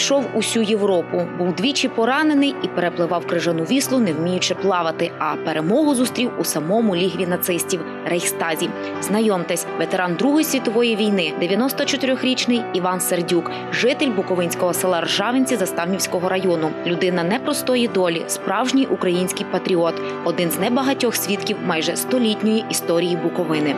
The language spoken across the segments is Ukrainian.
Пройшов усю Європу, був двічі поранений і перепливав крижану віслу, не вміючи плавати. А перемогу зустрів у самому лігві нацистів Рейхстазі. Знайомтесь, ветеран Другої світової війни, 94-річний Іван Сердюк, житель буковинського села Ржавинці Заставнівського району, людина непростої долі, справжній український патріот, один з небагатьох свідків майже столітньої історії Буковини.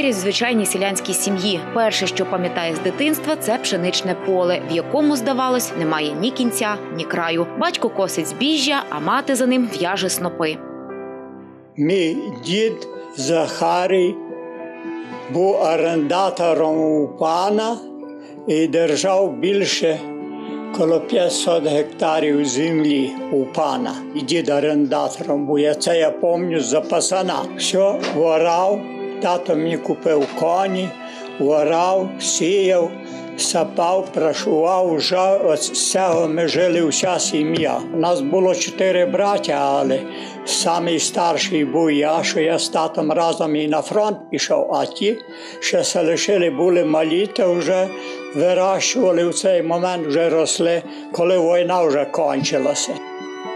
Виріс в звичайній селянській сім'ї. Перше, що пам'ятає з дитинства, це пшеничне поле, в якому, здавалось, немає ні кінця, ні краю. Батько косить збіжжя, а мати за ним в'яже снопи. Мій дід Захарій був орендатором у пана і держав більше коло 500 гектарів землі у пана. І дід орендатором був. Це я пам'ятаю за пасана. Все, ворав, тато мені купив коні, ворав, сіяв, сапав, прашував. От з цього ми жили вся сім'я. У нас було чотири браття, але самий старший був я, що я з татом разом і на фронт пішов, а ті ще се лишили, були малі, то вже вирощували в цей момент, вже росли, коли війна вже кончилася.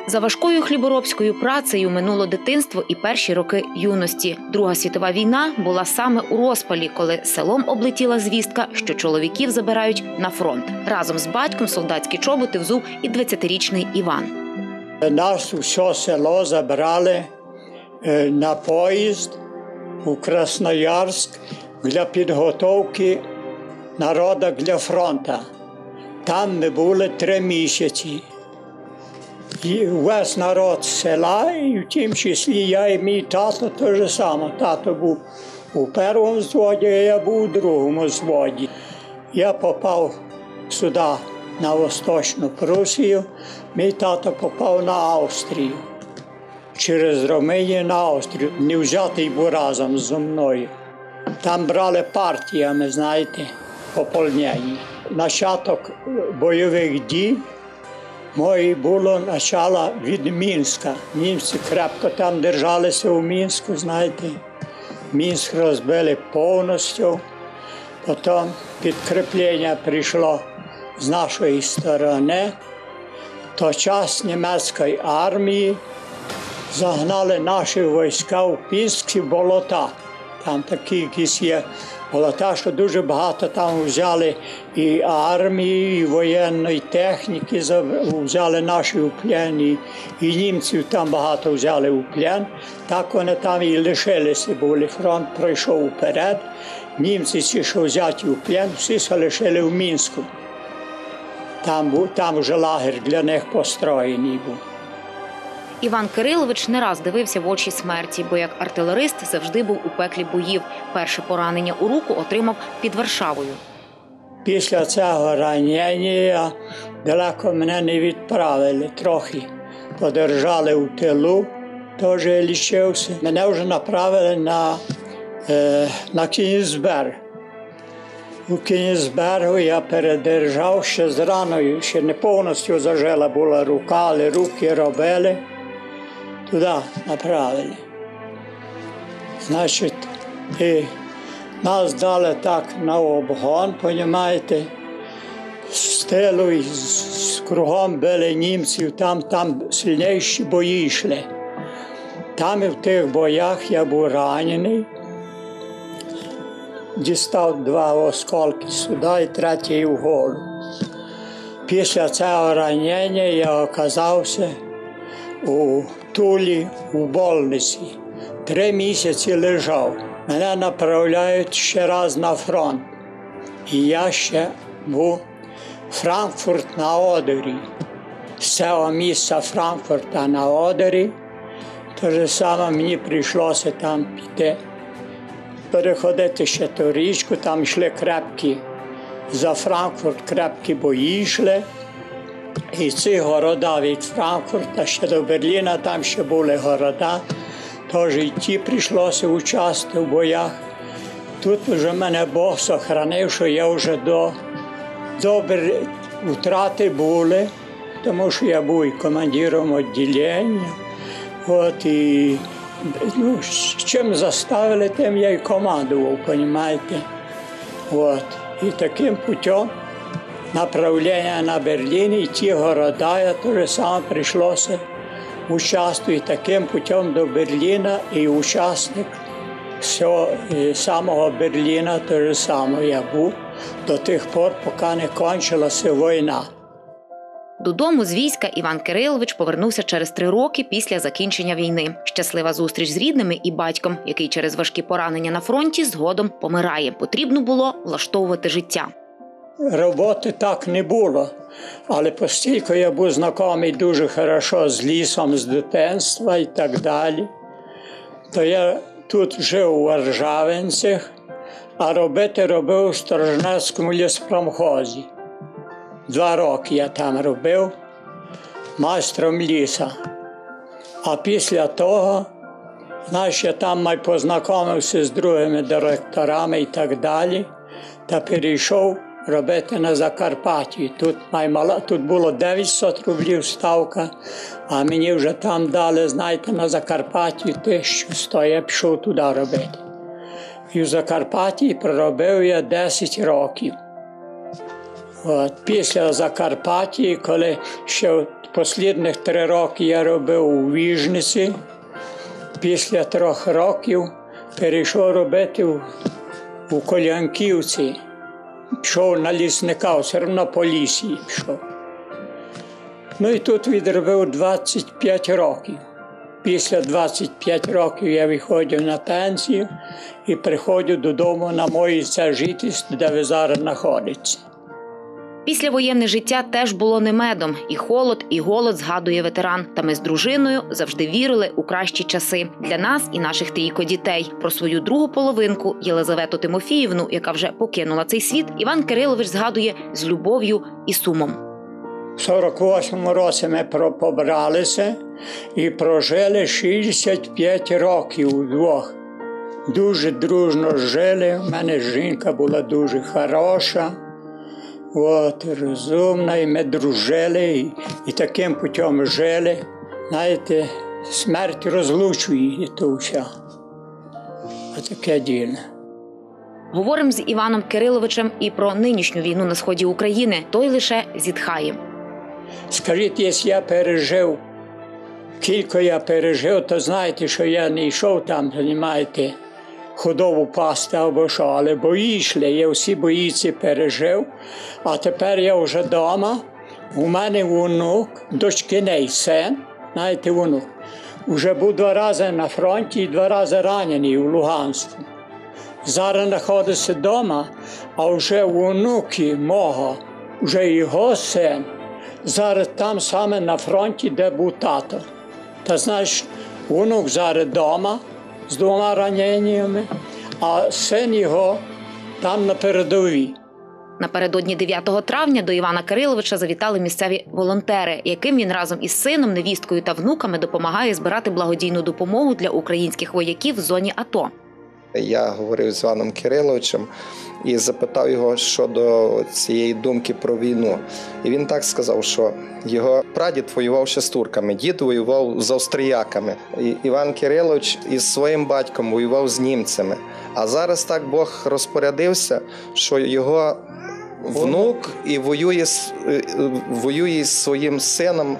За важкою хліборобською працею минуло дитинство і перші роки юності. Друга світова війна була саме у розпалі, коли селом облетіла звістка, що чоловіків забирають на фронт. Разом з батьком солдатські чоботи взув і 20-річний Іван. Нас все село забрали е, на поїзд у Красноярськ для підготовки народу для фронту. Там ми були три місяці. І весь народ села, і в тім числі я і мій тато те ж саме. Тато був у першому зводі, а я був у другому зводі. Я попав сюди на Восточну Прусію, мій тато попав на Австрію. Через Ромеї на Австрію, не взятий був разом зі мною. Там брали партіями, знаєте, пополнені. Начаток бойових дій моє було начало від Мінська. Німці крепко там держалися у Мінську, знаєте. Мінськ розбили повністю. Потім підкріплення прийшло з нашої сторони. То час німецької армії загнали наші війська в Пінські болота. Там такі якісь є болота, що дуже багато там взяли і армії, і воєнної техніки, взяли наші у плен, і, і німців там багато взяли у плен. Так вони там і лишилися, були фронт пройшов вперед. Німці, ці, що взяті у плен, всі се лишили в Мінську. Там там вже лагер для них построєний був. Іван Кирилович не раз дивився в очі смерті, бо як артилерист завжди був у пеклі боїв. Перше поранення у руку отримав під Варшавою. Після цього ранення далеко мене не відправили трохи. Подержали у тилу, теж лічився. Мене вже направили на, е, на Кінізберг. У Кінізбергу я передержав ще з раною, ще не повністю зажила була рука, але руки робили. Туди направили. Значить, і нас дали так на обгон, понімаєте, з тилу і з кругом били німців, там, там сильніші бої йшли. Там і в тих боях я був ранений, дістав два осколки сюди і третій в голову. Після цього ранення я оказався у Тулі у больниці. Три місяці лежав. Мене направляють ще раз на фронт. І я ще був Франкфурт на Одері. З цього місця Франкфурта на Одері. Те ж саме мені прийшлося там піти, переходити ще ту річку, там йшли крепкі, за Франкфурт крепкі бої йшли. І ці города від Франкфурта ще до Берліна, там ще були города. Тож і ті прийшлося участвувати в боях. Тут вже мене Бог сохранив, що я вже до добре втрати були, тому що я був і командиром відділення. От і ну, чим заставили, тим я й командував, розумієте? От. І таким путем направлення на Берлін і ті города, я теж саме прийшлося участвувати таким путем до Берліна і учасник всього самого Берліна теж саме я був до тих пор, поки не кончилася війна. Додому з війська Іван Кирилович повернувся через три роки після закінчення війни. Щаслива зустріч з рідними і батьком, який через важкі поранення на фронті згодом помирає. Потрібно було влаштовувати життя. Роботи так не було, але постільки я був знайомий дуже хорошо з лісом з дитинства і так далі, то я тут жив у Варжавинцях, а робити робив у Сторожнецькому ліспромхозі. Два роки я там робив майстром ліса. А після того, знаєш, я там май познайомився з другими директорами і так далі, та перейшов робити на Закарпатті. Тут, май мала, тут було 900 рублів ставка, а мені вже там дали, знаєте, на Закарпатті 1100, я пішов туди робити. І в Закарпатті проробив я 10 років. От, після Закарпаття, коли ще останніх три роки я робив у Віжниці, після трьох років перейшов робити у Колянківці. Пішов на лісника, все одно по лісі пішов. Ну і тут відробив 25 років. Після 25 років я виходив на пенсію і приходжу додому на моє це жительство, де ви зараз знаходиться. Післявоєнне життя теж було не медом, і холод, і голод згадує ветеран. Та ми з дружиною завжди вірили у кращі часи для нас і наших трійко дітей. Про свою другу половинку Єлизавету Тимофіївну, яка вже покинула цей світ, Іван Кирилович згадує з любов'ю і сумом. В 48-му році ми побралися і прожили 65 років удвох. Дуже дружно жили. У мене жінка була дуже хороша, от, розумна, і ми дружили, і, і таким путем жили. Знаєте, смерть розлучує і то все. Отаке діло. Говоримо з Іваном Кириловичем і про нинішню війну на сході України. Той лише зітхає. Скажіть, якщо я пережив, кілько я пережив, то знаєте, що я не йшов там, розумієте, худобу пасти або що, але бої йшли, я всі бої ці пережив, а тепер я вже вдома, у мене внук, дочкиней син, знаєте, внук, вже був два рази на фронті і два рази ранений у Луганську. Зараз знаходиться вдома, а вже внуки мого, вже його син, зараз там саме на фронті, де був тато. Та знаєш, внук зараз вдома з двома раненнями, а син його там на передовій. Напередодні 9 травня до Івана Кириловича завітали місцеві волонтери, яким він разом із сином, невісткою та внуками допомагає збирати благодійну допомогу для українських вояків в зоні АТО. Я говорив з Іваном Кириловичем і запитав його щодо цієї думки про війну. І він так сказав, що його прадід воював ще з турками, дід воював з австріяками. І Іван Кирилович із своїм батьком воював з німцями. А зараз так Бог розпорядився, що його внук і воює з е, воює з своїм сином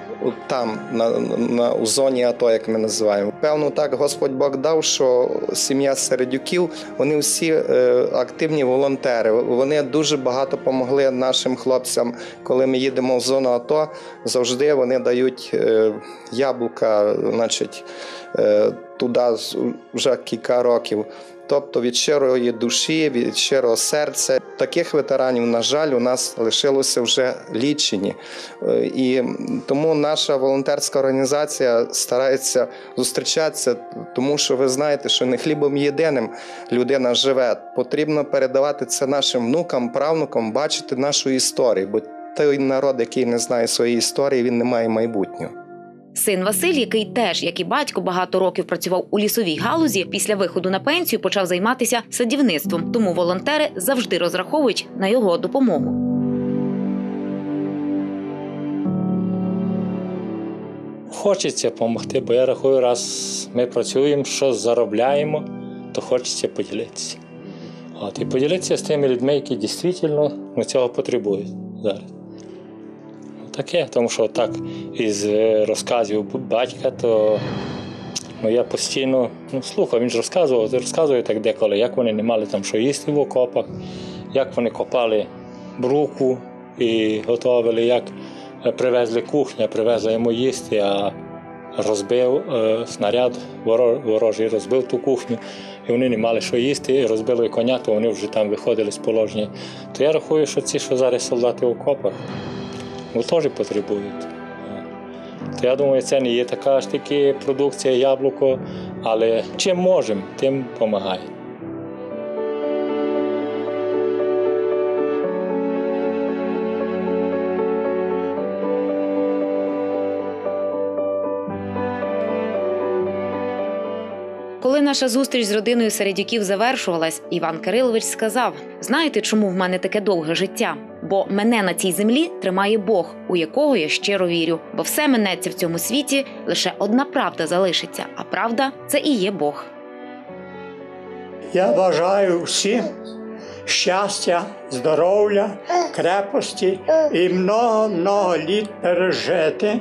там, на, на у зоні АТО, як ми називаємо. Певно, так Господь Бог дав, що сім'я Середюків вони всі е, активні волонтери. Вони дуже багато допомогли нашим хлопцям, коли ми їдемо в зону АТО. Завжди вони дають е, яблука, значить, е, туди вже кілька років. Тобто від щирої душі, від щирого серця. Таких ветеранів, на жаль, у нас лишилося вже лічені. Е, І тому наша волонтерська організація старається зустрічатися, тому що ви знаєте, що не хлібом єдиним людина живе. Потрібно передавати це нашим внукам, правнукам, бачити нашу історію. Бо той народ, який не знає своєї історії, він не має майбутнього. Син Василь, який теж, як і батько, багато років працював у лісовій галузі, після виходу на пенсію почав займатися садівництвом. Тому волонтери завжди розраховують на його допомогу. хочеться допомогти, бо я рахую, раз ми працюємо, що заробляємо, то хочеться поділитися. От, і поділитися з тими людьми, які дійсно ну, цього потребують зараз. Таке, тому що так із е, розказів батька, то ну, я постійно ну, слухав, він ж розказував, розказує так деколи, як вони не мали там що їсти в окопах, як вони копали бруку і готували, як е, привезли кухня, привезли йому їсти, а розбив е, снаряд воро- ворожий, розбив ту кухню, і вони не мали що їсти, і розбили коня, то вони вже там виходили з положення. То я рахую, що ці, що зараз солдати в окопах, ну, теж потребують. То я думаю, це не є така ж таки продукція яблуко, але чим можемо, тим допомагаємо. Коли наша зустріч з родиною Середюків завершувалась, Іван Кирилович сказав: знаєте, чому в мене таке довге життя? Бо мене на цій землі тримає Бог, у якого я щиро вірю. Бо все минеться в цьому світі, лише одна правда залишиться, а правда це і є Бог. Я бажаю всім щастя, здоров'я, крепості і много-много літ пережити,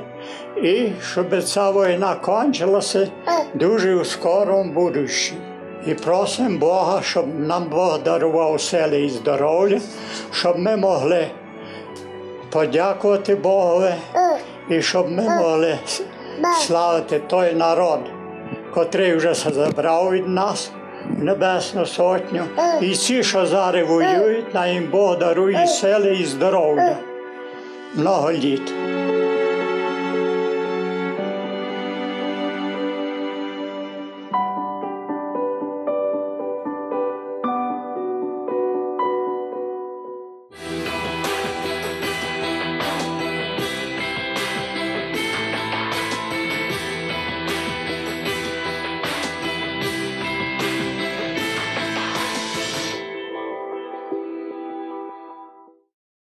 і щоб ця війна кончилася дуже у скорому будущі. І просимо Бога, щоб нам Бог дарував сили і здоров'я, щоб ми могли подякувати Богові і щоб ми могли славити той народ, котрий вже забрав від нас Небесну Сотню. І ці, що зараз воюють, на їм Бог дарує сили і здоров'я. Много літ.